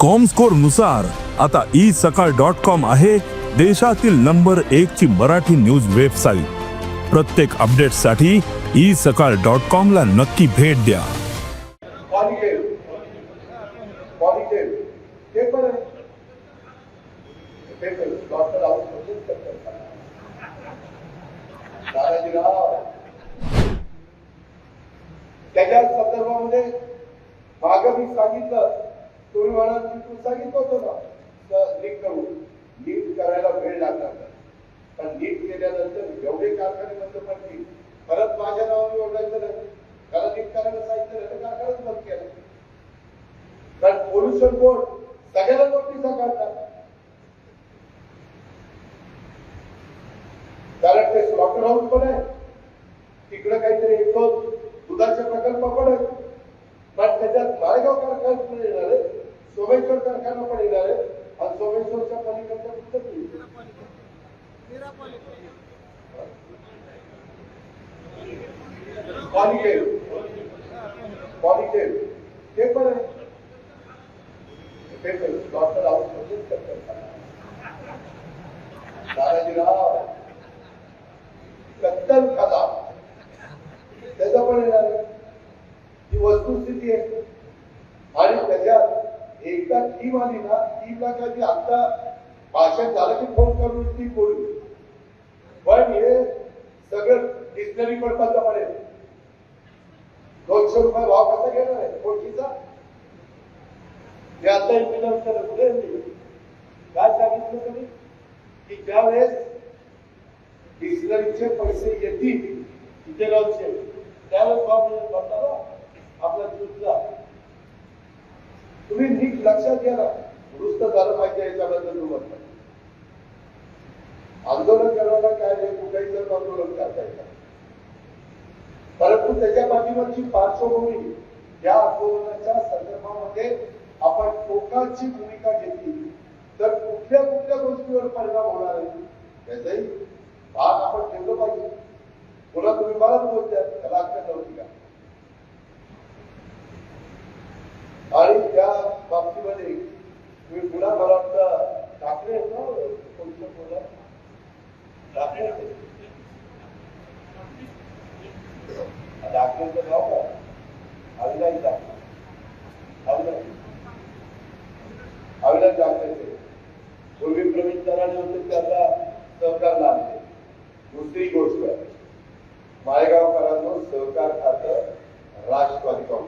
कॉमस्कोरनुसार आता ई सकाळ dot com आहे देशातील नंबर एक ची मराठी न्यूज वेबसाईट प्रत्येक अपडेटसाठी ई सकाळ डॉट कॉम ला नक्की भेट द्या. त्याच्या संदर्भामध्ये मागं मी सांगितलं. तुम्ही म्हणाल की तू सांगितलं होतं. ना तर नीट करू. नीट करायला वेळ लागला नाही. पण नीट केल्यानंतर एवढे कारखाने बंद पडतील परत माझ्या नावाने ओरडायचं नाही त्याला नीट करायला सांगितलं नाही तर कारखानाच बंद केलं. कारण पोल्युशन बोर्ड सगळ्याला नोटिसा काढतात कारण ते स्लॉटर हाऊस पण आहे. तिकडे काहीतरी एक दोन दुधाचे प्रकल्प पण आहेत पण त्याच्यात माळेगाव कारखाना पण येणार आहे सोमेश्वर कारखाना पण येणार आहे आणि सोमेश्वरच्या पलीकडच्या कुठं येईल? पॉलिकेल ते पण आहे डॉक्टर कत्तल त्याचा पण येणार ही वस्तुस्थिती आहे आणि त्याच्यात एकदा टीम आली ना टीमला कधी आता भाषण झालं की फोन करून ती बोलू पण हे सगळं डिक्शनरी पण बंद पडेल दोनशे रुपये भाव कसा घेणार आहे कोणतीचा मी आता एक मिनिट पुढे काय सांगितलं तुम्ही? की ज्या वेळेस डिक्शनरीचे पैसे येतील तिथे लॉन्चचे त्यावेळेस भाव बनणार ना हो, आपला ज्यूसचा तुम्ही नीट लक्षात घ्या ना दुरुस्त झालं पाहिजे याच्याबद्दल तुम्हाला. आंदोलन करायला काय आहे कुठेही जर आंदोलन करता येतात त्याच्या पाठीवरची पार्श्वभूमी या आंदोलनाच्या संदर्भामध्ये आपण टोकाची भूमिका घेतली. तर कुठल्या कुठल्या गोष्टीवर परिणाम होणार आहे? त्याचाही भाग आपण ठेवलं पाहिजे. दाखवायचे प्रवीण सहकार दुसरी गोष्ट माळेगावकरांवर सहकार खातं राष्ट्रवादी काँग्रेस